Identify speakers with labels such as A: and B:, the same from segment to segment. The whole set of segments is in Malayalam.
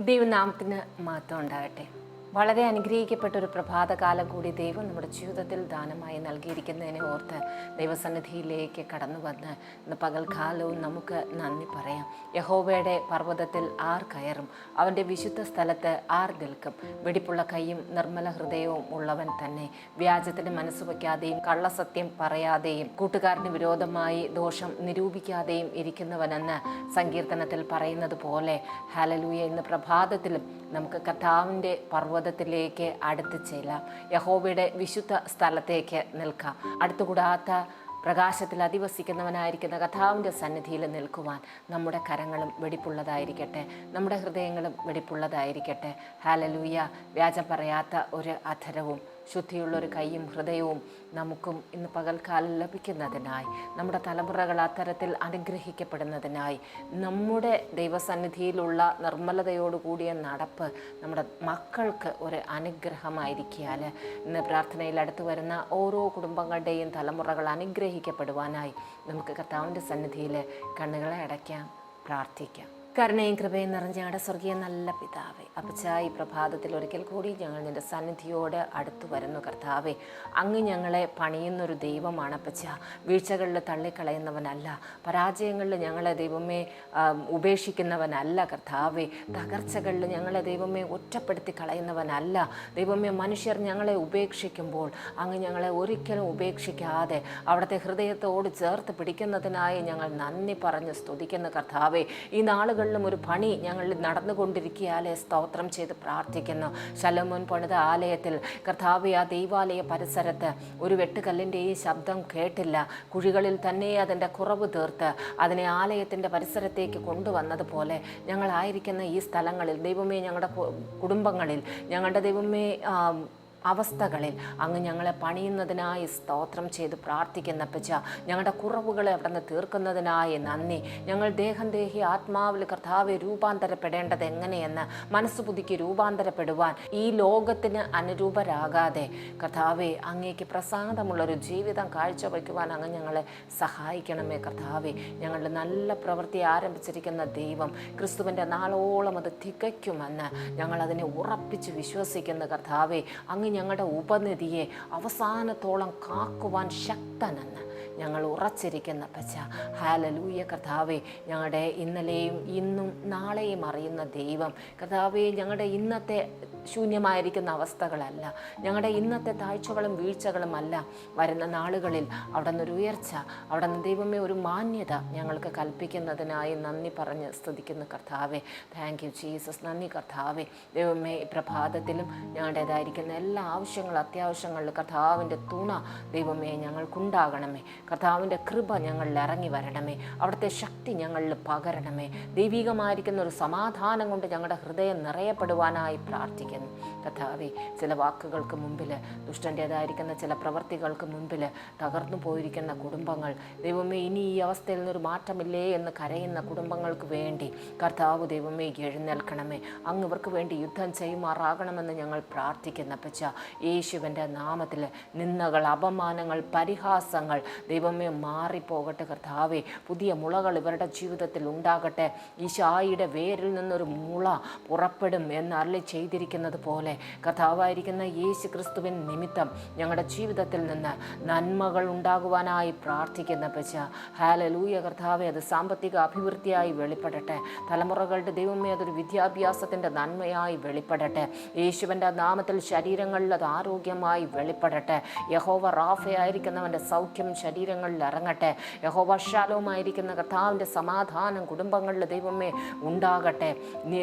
A: ദൈവനാമത്തിന് മഹത്വം ഉണ്ടാകട്ടെ. വളരെ അനുഗ്രഹിക്കപ്പെട്ട ഒരു പ്രഭാതകാലം കൂടി ദൈവം നമ്മുടെ ജീവിതത്തിൽ ദാനമായി നൽകിയിരിക്കുന്നതിനെ ഓർത്ത് ദൈവസന്നിധിയിലേക്ക് കടന്നു വന്ന് ഇന്ന് പകൽക്കാലവും നമുക്ക് നന്ദി പറയാം. യഹോവയുടെ പർവതത്തിൽ ആർ കയറും അവന്റെ വിശുദ്ധ സ്ഥലത്ത് ആർ നിൽക്കും. വെടിപ്പുള്ള കൈയും നിർമ്മല ഹൃദയവും ഉള്ളവൻ തന്നെ. വ്യാജത്തിന് മനസ്സ് വയ്ക്കാതെയും കള്ളസത്യം പറയാതെയും കൂട്ടുകാരന് വിരോധമായി ദോഷം നിരൂപിക്കാതെയും ഇരിക്കുന്നവനെന്ന് സങ്കീർത്തനത്തിൽ പറയുന്നത് പോലെ ഹാലലൂയ ഇന്ന് പ്രഭാതത്തിലും നമുക്ക് കഥാവിന്റെ പർവതത്തിലേക്ക് അടുത്ത് ചെല്ലാം. യഹോബയുടെ വിശുദ്ധ സ്ഥലത്തേക്ക് നിൽക്കാം. അടുത്തുകൂടാത്ത പ്രകാശത്തിൽ അധിവസിക്കുന്നവനായിരിക്കുന്ന കഥാവിന്റെ സന്നിധിയിൽ നിൽക്കുവാൻ നമ്മുടെ കരങ്ങളും വെടിപ്പുള്ളതായിരിക്കട്ടെ. നമ്മുടെ ഹൃദയങ്ങളും വെടിപ്പുള്ളതായിരിക്കട്ടെ. ഹാലലൂയ വ്യാജം പറയാത്ത ഒരു അധരവും ശുദ്ധിയുള്ള ഒരു കൈയും ഹൃദയവും നമുക്കും ഇന്ന് പകൽക്കാലം ലഭിക്കുന്നതിനായി. നമ്മുടെ തലമുറകൾ അത്തരത്തിൽ അനുഗ്രഹിക്കപ്പെടുന്നതിനായി. നമ്മുടെ ദൈവസന്നിധിയിലുള്ള നിർമ്മലതയോടുകൂടിയ നടപ്പ് നമ്മുടെ മക്കൾക്ക് ഒരു അനുഗ്രഹമായിരിക്കാൽ ഇന്ന് പ്രാർത്ഥനയിൽ അടുത്ത് വരുന്ന ഓരോ കുടുംബങ്ങളുടെയും തലമുറകൾ അനുഗ്രഹിക്കപ്പെടുവാനായി നമുക്ക് കർത്താവിന്റെ സന്നിധിയിൽ കണ്ണുകളെ അടയ്ക്കാം പ്രാർത്ഥിക്കാം. കരുണയും കൃപയും നിറഞ്ഞ ഞങ്ങളുടെ സ്വർഗീയ നല്ല പിതാവേ അപ്പച്ച ഈ പ്രഭാതത്തിൽ ഒരിക്കൽ കൂടി ഞങ്ങൾ നിന്റെ സന്നിധിയോട് അടുത്തു വരുന്നു കർത്താവേ. അങ്ങ് ഞങ്ങളെ പണിയുന്നൊരു ദൈവമാണ് അപ്പച്ച. വീഴ്ചകളിൽ തള്ളിക്കളയുന്നവനല്ല പരാജയങ്ങളിൽ ഞങ്ങളെ ദൈവമേ ഉപേക്ഷിക്കുന്നവനല്ല കർത്താവേ. തകർച്ചകളിൽ ഞങ്ങളെ ദൈവമേ ഒറ്റപ്പെടുത്തി കളയുന്നവനല്ല ദൈവമേ മനുഷ്യർ ഞങ്ങളെ ഉപേക്ഷിക്കുമ്പോൾ അങ്ങ് ഞങ്ങളെ ഒരിക്കലും ഉപേക്ഷിക്കാതെ അവിടുത്തെ ഹൃദയത്തോട് ചേർത്ത് പിടിക്കുന്നതിനായി ഞങ്ങൾ നന്ദി പറഞ്ഞ് സ്തുതിക്കുന്ന കർത്താവേ. ഈ നാളുകളിലും ഒരു പണി ഞങ്ങൾ നടന്നുകൊണ്ടിരിക്കുകയാലെ സ്തോത്രം ചെയ്ത് പ്രാർത്ഥിക്കുന്നു. ശലമോൻ പണിത ആലയത്തിൽ കർത്താവ് ആ ദൈവാലയ പരിസരത്ത് ഒരു വെട്ടുകല്ലിന്റെയും ശബ്ദം കേട്ടില്ല. കുഴികളിൽ തന്നെ അതിന്റെ കുറവ് തീർത്ത് അതിനെ ആലയത്തിന്റെ പരിസരത്തേക്ക് കൊണ്ടുവന്നതുപോലെ ഞങ്ങളായിരിക്കുന്ന ഈ സ്ഥലങ്ങളിൽ ദൈവമേ ഞങ്ങളുടെ കുടുംബങ്ങളിൽ ഞങ്ങളുടെ ദൈവമേ അവസ്ഥകളിൽ അങ്ങ് ഞങ്ങളെ പണിയുന്നതിനായി സ്തോത്രം ചെയ്ത് പ്രാർത്ഥിക്കുന്ന പച്ച ഞങ്ങളുടെ കുറവുകളെ അവിടെ നിന്ന് തീർക്കുന്നതിനായി നന്ദി. ഞങ്ങൾ ദേഹം ദേഹി ആത്മാവിൽ കർത്താവെ രൂപാന്തരപ്പെടേണ്ടത് എങ്ങനെയെന്ന് മനസ്സ് പുതുക്കി രൂപാന്തരപ്പെടുവാൻ ഈ ലോകത്തിന് അനുരൂപരാകാതെ കർത്താവെ അങ്ങേക്ക് പ്രസാദമുള്ളൊരു ജീവിതം കാഴ്ചവെക്കുവാൻ അങ്ങ് ഞങ്ങളെ സഹായിക്കണമേ കർത്താവെ. ഞങ്ങളുടെ നല്ല പ്രവൃത്തി ആരംഭിച്ചിരിക്കുന്ന ദൈവം ക്രിസ്തുവിന്റെ നാളോളം അത് തികയ്ക്കുമെന്ന് ഞങ്ങൾ അതിനെ ഉറപ്പിച്ച് വിശ്വസിക്കുന്ന കർത്താവെ. അങ്ങ് ഞങ്ങളുടെ ഉപനിധിയെ അവസാനത്തോളം കാക്കുവാൻ ശക്തനെന്ന്. ഞങ്ങൾ ഉറച്ചിരിക്കുന്ന പച്ച ഹാലലൂയ കർത്താവെ ഞങ്ങളുടെ ഇന്നലെയും ഇന്നും നാളെയും അറിയുന്ന ദൈവം. കർത്താവെ ഞങ്ങളുടെ ഇന്നത്തെ ശൂന്യമായിരിക്കുന്ന അവസ്ഥകളല്ല. ഞങ്ങളുടെ ഇന്നത്തെ താഴ്ചകളും വീഴ്ചകളും അല്ല വരുന്ന നാളുകളിൽ അവിടെ നിന്നൊരു ഉയർച്ച അവിടെ നിന്ന് ദൈവമേ ഒരു മാന്യത ഞങ്ങൾക്ക് കൽപ്പിക്കുന്നതിനായി നന്ദി പറഞ്ഞ് സ്തുതിക്കുന്ന കർത്താവെ. താങ്ക് യു ജീസസ് നന്ദി കർത്താവെ. ദൈവമേ പ്രഭാതത്തിലും ഞങ്ങളുടേതായിരിക്കുന്ന എല്ലാ ആവശ്യങ്ങളും അത്യാവശ്യങ്ങളിലും കർത്താവിന്റെ തുണ ദൈവമേ ഞങ്ങൾക്കുണ്ടാകണമേ. കർത്താവിന്റെ കൃപ ഞങ്ങളിൽ ഇറങ്ങി വരണമേ. അവിടുത്തെ ശക്തി ഞങ്ങളിൽ പകരണമേ. ദൈവികമായിരിക്കുന്ന ഒരു സമാധാനം കൊണ്ട് ഞങ്ങളുടെ ഹൃദയം നിറയപ്പെടുവാനായി പ്രാർത്ഥിക്കുന്നു. കഥാവി ചില വാക്കുകൾക്ക് മുമ്പിൽ ദുഷ്ടന്റേതായിരിക്കുന്ന ചില പ്രവൃത്തികൾക്ക് മുമ്പിൽ തകർന്നു പോയിരിക്കുന്ന കുടുംബങ്ങൾ ദൈവമേ ഇനി ഈ അവസ്ഥയിൽ നിന്നൊരു മാറ്റമില്ലേ എന്ന് കരയുന്ന കുടുംബങ്ങൾക്ക് വേണ്ടി കർത്താവ് ദൈവമേ എഴുന്നേൽക്കണമേ. അങ്ങ് ഇവർക്ക് വേണ്ടി യുദ്ധം ചെയ്യുമാറാകണമെന്ന് ഞങ്ങൾ പ്രാർത്ഥിക്കുന്ന പച്ച യേശുവിന്റെ നാമത്തിൽ നിന്നകൾ അപമാനങ്ങൾ പരിഹാസങ്ങൾ ദൈവമേ മാറിപ്പോകട്ടെ കർത്താവേ. പുതിയ മുളകൾ ഇവരുടെ ജീവിതത്തിൽ ഉണ്ടാകട്ടെ. ഈശായിയുടെ വേരിൽ നിന്നൊരു മുള പുറപ്പെടും എന്ന് അരളി ചെയ്തിരിക്കുന്നത് പോലെ കഥാവായിരിക്കുന്ന യേശു ക്രിസ്തുവിൻ നിമിത്തം ഞങ്ങളുടെ ജീവിതത്തിൽ നിന്ന് നന്മകൾ ഉണ്ടാകുവാനായി പ്രാർത്ഥിക്കുന്ന പച്ച ഹാലലൂയ കർത്താവെ അത് സാമ്പത്തിക അഭിവൃദ്ധിയായി വെളിപ്പെടട്ടെ. തലമുറകളുടെ ദൈവമേ അതൊരു വിദ്യാഭ്യാസത്തിന്റെ നന്മയായി വെളിപ്പെടട്ടെ. യേശുവിന്റെ നാമത്തിൽ ശരീരങ്ങളിൽ അത് ആരോഗ്യമായി വെളിപ്പെടട്ടെ. യഹോവ റാഫയായിരിക്കുന്നവന്റെ സൗഖ്യം ശരീരങ്ങളിൽ ഇറങ്ങട്ടെ യഹോവ ശാലോമായിരിക്കുന്ന കർത്താവിന്റെ സമാധാനം കുടുംബങ്ങളിൽ ദൈവമേ ഉണ്ടാകട്ടെ.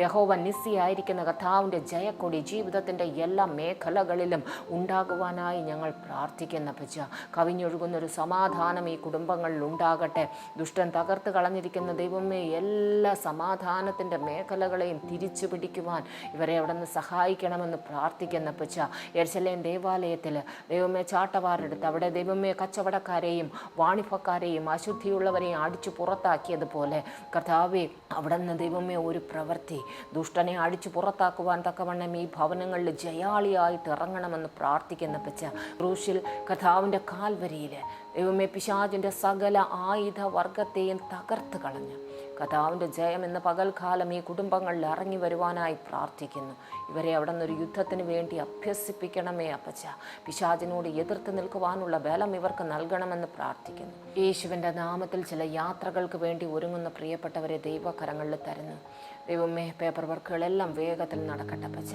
A: യഹോവ നിസ്സിയായിരിക്കുന്ന കർത്താവിന്റെ ജയക്കൊടി ജീവിതത്തിന്റെ എല്ലാ മേഖലകളിലും ഉണ്ടാകുവാനായി ഞങ്ങൾ പ്രാർത്ഥിക്കുന്ന പച്ച കവിഞ്ഞൊഴുകുന്നൊരു സമാധാനം ഈ കുടുംബങ്ങളിൽ ഉണ്ടാകട്ടെ. ദുഷ്ടൻ തകർത്ത് കളഞ്ഞിരിക്കുന്ന ദൈവമേ എല്ലാ സമാധാനത്തിന്റെ മേഖലകളെയും തിരിച്ചു പിടിക്കുവാൻ ഇവരെ അവിടെ നിന്ന് സഹായിക്കണമെന്ന് പ്രാർത്ഥിക്കുന്ന പച്ച എരിശലേം ദേവാലയത്തിൽ ദൈവമേ ചാട്ടവാറെടുത്ത് അവിടെ ദൈവമേ കച്ചവടക്കാരെയും വാണിഭക്കാരെയും അശുദ്ധിയുള്ളവരെയും അടിച്ചു പുറത്താക്കിയതുപോലെ കർത്താവെ അവിടെ നിന്ന് ദൈവമേ ഒരു പ്രവൃത്തി. ദുഷ്ടനെ അടിച്ചു പുറത്താക്കുവാൻ തക്കവണ്ണം ഈ ഭവനങ്ങളിൽ ജയാളിയായിട്ട് ഇറങ്ങണമെന്ന് പ്രാർത്ഥിക്കുന്ന പച്ച ക്രൂശിൽ കർത്താവിന്റെ കാൽവരിയിൽ ദൈവമേ പിശാചിന്റെ സകല ആയുധ വർഗത്തെയും തകർത്ത് കളഞ്ഞ്. കഥാവിന്റെ ജയം എന്ന പകൽക്കാലം ഈ കുടുംബങ്ങളിൽ ഇറങ്ങി വരുവാനായി പ്രാർത്ഥിക്കുന്നു. ഇവരെ അവിടെ നിന്നൊരു യുദ്ധത്തിന് വേണ്ടി അഭ്യസിപ്പിക്കണമേ അപ്പച്ച. പിശാചിനോട് എതിർത്ത് നിൽക്കുവാനുള്ള ബലം ഇവർക്ക് നൽകണമെന്ന് പ്രാർത്ഥിക്കുന്നു. യേശുവിന്റെ നാമത്തിൽ ചില യാത്രകൾക്ക് വേണ്ടി ഒരുങ്ങുന്ന പ്രിയപ്പെട്ടവരെ ദൈവകരങ്ങളിൽ തരുന്നു. ദൈവമേ പേപ്പർ വർക്കുകളെല്ലാം വേഗത്തിൽ നടക്കട്ടെ പച്ച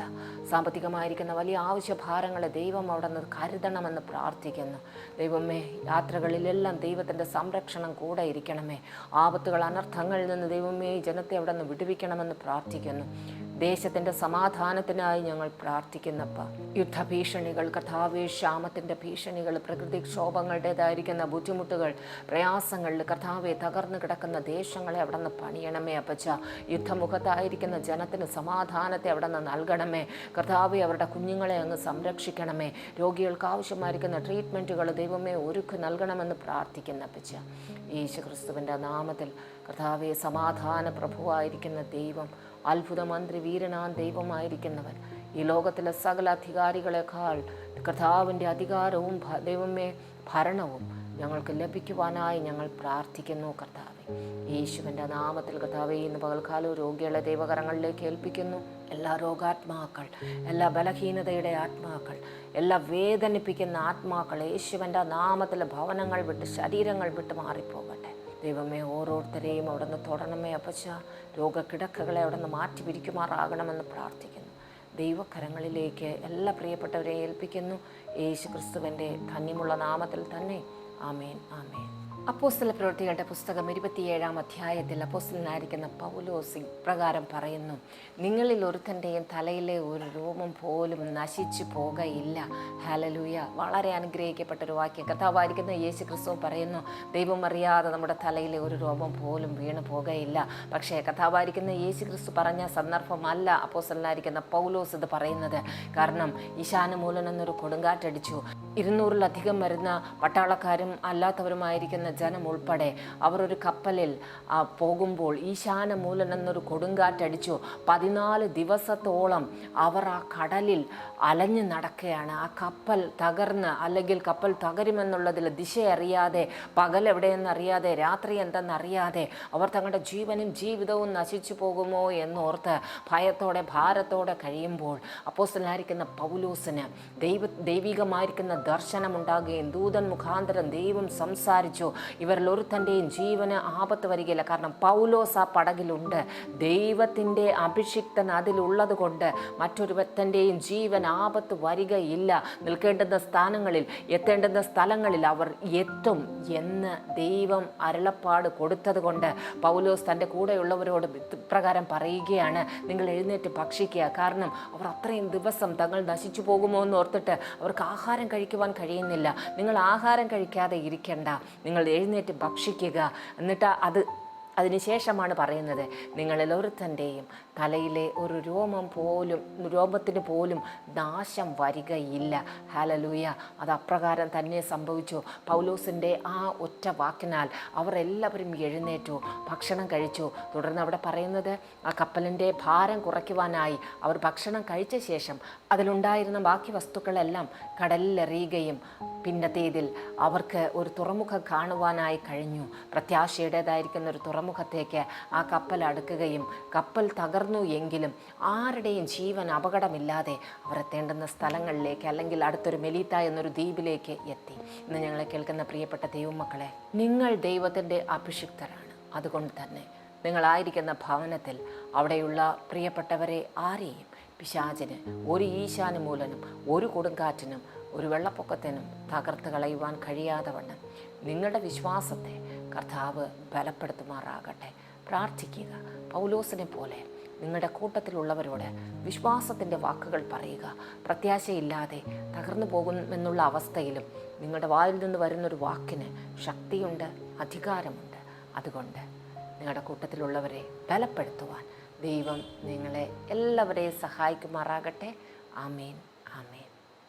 A: സാമ്പത്തികമായിരിക്കുന്ന വലിയ ആവശ്യഭാരങ്ങളെ ദൈവം അവിടെ നിന്ന് കരുതണമെന്ന് പ്രാർത്ഥിക്കുന്നു. ദൈവമേ യാത്രകളിലെല്ലാം ദൈവത്തിന്റെ സംരക്ഷണം കൂടെ ഇരിക്കണമേ. ആപത്തുകൾ അനർത്ഥങ്ങളിൽ നിന്ന് ദൈവമേ ജനത്തെ അവിടെ നിന്ന് വിടുവിക്കണമെന്ന് പ്രാർത്ഥിക്കുന്നു. ദേശത്തിന്റെ സമാധാനത്തിനായി ഞങ്ങൾ പ്രാർത്ഥിക്കുന്നപ്പ. യുദ്ധഭീഷണികൾ കഥാവേ ക്ഷാമത്തിന്റെ ഭീഷണികൾ പ്രകൃതിക്ഷോഭങ്ങളുടേതായിരിക്കുന്ന ബുദ്ധിമുട്ടുകൾ പ്രയാസങ്ങളിൽ കഥാവെ തകർന്നു കിടക്കുന്ന ദേശങ്ങളെ അവിടെ നിന്ന് പണിയണമേ അപ്പച്ച. യുദ്ധമുഖത്തായിരിക്കുന്ന ജനത്തിന് സമാധാനത്തെ അവിടെ നിന്ന് നൽകണമേ. കർത്താവെ അവരുടെ കുഞ്ഞുങ്ങളെ അങ്ങ് സംരക്ഷിക്കണമേ. രോഗികൾക്ക് ആവശ്യമായിരിക്കുന്ന ട്രീറ്റ്മെന്റുകൾ ദൈവമേ ഒരുക്കി നൽകണമെന്ന് പ്രാർത്ഥിക്കുന്ന അപ്പച്ച. യേശു ക്രിസ്തുവിന്റെ നാമത്തിൽ കർത്താവെ സമാധാന പ്രഭുവായിരിക്കുന്ന ദൈവം അത്ഭുതമന്ത്രി വീരനാൻ ദൈവമായിരിക്കുന്നവൻ. ഈ ലോകത്തിലെ സകല അധികാരികളെക്കാൾ കർത്താവിന്റെ അധികാരവും ദൈവമേ ഭരണവും ഞങ്ങൾക്ക് ലഭിക്കുവാനായി ഞങ്ങൾ പ്രാർത്ഥിക്കുന്നു കർത്താവെ. യേശുവിന്റെ നാമത്തിൽ കർത്താവെ ഇന്ന് പകൽക്കാലം രോഗികളെ ദൈവകരങ്ങളിലേക്ക് ഏൽപ്പിക്കുന്നു. എല്ലാ രോഗാത്മാക്കൾ എല്ലാ ബലഹീനതയുടെ ആത്മാക്കൾ എല്ലാ വേദനിപ്പിക്കുന്ന ആത്മാക്കൾ യേശുവിന്റെ നാമത്തിൽ ഭവനങ്ങൾ വിട്ട് ശരീരങ്ങൾ വിട്ട് മാറിപ്പോകട്ടെ. ദൈവമേ ഓരോരുത്തരെയും അവിടെ നിന്ന് തൊടണമേ. അപ്പച്ച രോഗക്കിടക്കകളെ അവിടെ നിന്ന് മാറ്റി പിരിക്കുമാറാകണമെന്ന് പ്രാർത്ഥിക്കുന്നു. ദൈവകരങ്ങളിലേക്ക് എല്ലാ പ്രിയപ്പെട്ടവരെ ഏൽപ്പിക്കുന്നു. യേശു ക്രിസ്തുവിന്റെ ധന്യമുള്ള നാമത്തിൽ തന്നെ. ആമേൻ ആമേൻ. അപ്പോസ്തല പ്രവൃത്തികളുടെ പുസ്തകം ഇരുപത്തിയേഴാം അധ്യായത്തിൽ അപ്പോസ്തലനായിരിക്കുന്ന പൗലോസ് പ്രകാരം പറയുന്നു നിങ്ങളിൽ ഒരുത്തന്റെയും തലയിലെ ഒരു രോമം പോലും നശിച്ചു പോകയില്ല ഹലലൂയ വളരെ അനുഗ്രഹിക്കപ്പെട്ട ഒരു വാക്യം. കഥാവായിരിക്കുന്ന യേശു ക്രിസ്തു പറയുന്നു ദൈവം അറിയാതെ നമ്മുടെ തലയിലെ ഒരു രോമം പോലും വീണു പോകയില്ല പക്ഷേ കഥാവായിരിക്കുന്ന യേശു ക്രിസ്തു പറഞ്ഞ സന്ദർഭമല്ല അപ്പോസ്തലനായിരിക്കുന്ന പൗലോസ് ഇത് പറയുന്നത്. കാരണം ഈശാനുമൂലൻ എന്നൊരു കൊടുങ്കാറ്റടിച്ചു. ഇരുന്നൂറിലധികം വരുന്ന പട്ടാളക്കാരും അല്ലാത്തവരുമായിരിക്കുന്ന ജനം ഉൾപ്പെടെ അവർ ഒരു കപ്പലിൽ പോകുമ്പോൾ ഈശാന മൂലൻ എന്നൊരു കൊടുങ്കാറ്റടിച്ചു. പതിനാല് ദിവസത്തോളം അവർ ആ കടലിൽ അലഞ്ഞു നടക്കുകയാണ്. ആ കപ്പൽ തകർന്ന് അല്ലെങ്കിൽ കപ്പൽ തകരുമെന്നുള്ളതിൽ ദിശയറിയാതെ പകൽ എവിടെയെന്നറിയാതെ രാത്രി എന്തെന്നറിയാതെ അവർ തങ്ങളുടെ ജീവനും ജീവിതവും നശിച്ചു പോകുമോ എന്നോർത്ത് ഭയത്തോടെ ഭാരത്തോടെ കഴിയുമ്പോൾ അപ്പോസ്റ്റലായിരിക്കുന്ന പൗലൂസിന് ദൈവ ദൈവികമായിരിക്കുന്ന ദർശനമുണ്ടാകുകയും ദൂതൻ മുഖാന്തരം ദൈവം സംസാരിച്ചു. ഇവരിൽ ഒരുത്തന്റെയും ജീവന് ആപത്ത് വരികയില്ല. കാരണം പൗലോസ് ആ പടകിലുണ്ട്. ദൈവത്തിന്റെ അഭിഷിക്തൻ അതിലുള്ളത് കൊണ്ട് മറ്റൊരുവത്തന്റെയും ജീവൻ ആപത്ത് വരികയില്ല. നിൽക്കേണ്ടുന്ന സ്ഥാനങ്ങളിൽ എത്തേണ്ടുന്ന സ്ഥലങ്ങളിൽ അവർ എത്തും എന്ന് ദൈവം അരുളപ്പാട് കൊടുത്തത് കൊണ്ട് പൗലോസ് തന്റെ കൂടെയുള്ളവരോട് പ്രകാരം പറയുകയാണ്. നിങ്ങൾ എഴുന്നേറ്റ് ഭക്ഷിക്കുക. കാരണം അവർ അത്രയും ദിവസം തങ്ങൾ നശിച്ചു പോകുമോ എന്ന് ഓർത്തിട്ട് അവർക്ക് ആഹാരം കഴിക്കുവാൻ കഴിയുന്നില്ല. നിങ്ങൾ ആഹാരം കഴിക്കാതെ ഇരിക്കേണ്ട. നിങ്ങൾ എഴുന്നേറ്റ് ഭക്ഷിക്കുക. എന്നിട്ട് അത് അതിനുശേഷമാണ് പറയുന്നത് നിങ്ങളിൽ തലയിലെ ഒരു രോമം പോലും രോമത്തിന് പോലും നാശം വരികയില്ല. ഹാലലൂയ അത് അപ്രകാരം തന്നെ സംഭവിച്ചു. പൗലോസിന്റെ ആ ഒറ്റ വാക്കിനാൽ അവർ എല്ലാവരും എഴുന്നേറ്റു ഭക്ഷണം കഴിച്ചു. തുടർന്ന് അവിടെ പറയുന്നത് ആ കപ്പലിന്റെ ഭാരം കുറയ്ക്കുവാനായി അവർ ഭക്ഷണം കഴിച്ച ശേഷം അതിലുണ്ടായിരുന്ന ബാക്കി വസ്തുക്കളെല്ലാം കടലിലെറിയുകയും പിന്നത്തേതിൽ അവർക്ക് ഒരു തുറമുഖം കാണുവാനായി കഴിഞ്ഞു. പ്രത്യാശയുടേതായിരിക്കുന്ന ഒരു തുറമുഖത്തേക്ക് ആ കപ്പൽ അടുക്കുകയും കപ്പൽ തകർന്നു എങ്കിലും ആരുടെയും ജീവൻ അപകടമില്ലാതെ അവർ എത്തേണ്ടുന്ന സ്ഥലങ്ങളിലേക്ക് അല്ലെങ്കിൽ അടുത്തൊരു മെലീത്ത എന്നൊരു ദ്വീപിലേക്ക് എത്തി. ഇന്ന് ഞങ്ങളെ കേൾക്കുന്ന പ്രിയപ്പെട്ട ദൈവമക്കളെ നിങ്ങൾ ദൈവത്തിന്റെ അഭിഷിക്തരാണ്. അതുകൊണ്ട് തന്നെ നിങ്ങളായിരിക്കുന്ന ഭവനത്തിൽ അവിടെയുള്ള പ്രിയപ്പെട്ടവരെ ആരെയും പിശാചിന് ഒരു ഈശാനുമൂലനും ഒരു കൊടുങ്കാറ്റിനും ഒരു വെള്ളപ്പൊക്കത്തിനും തകർത്ത് കളയുവാൻ കഴിയാതെ വണ്ണം നിങ്ങളുടെ വിശ്വാസത്തെ കർത്താവ് ബലപ്പെടുത്തുമാറാകട്ടെ. പ്രാർത്ഥിക്കുക. പൗലോസിനെ പോലെ നിങ്ങളുടെ കൂട്ടത്തിലുള്ളവരോട് വിശ്വാസത്തിന്റെ വാക്കുകൾ പറയുക. പ്രത്യാശയില്ലാതെ തകർന്നു പോകുമെന്നുള്ള അവസ്ഥയിലും നിങ്ങളുടെ വായിൽ നിന്ന് വരുന്നൊരു വാക്കിന് ശക്തിയുണ്ട് അധികാരമുണ്ട്. അതുകൊണ്ട് നിങ്ങളുടെ കൂട്ടത്തിലുള്ളവരെ ബലപ്പെടുത്തുവാൻ ദൈവം നിങ്ങളെ എല്ലാവരെയും സഹായിക്കുമാറാകട്ടെ. ആമേൻ.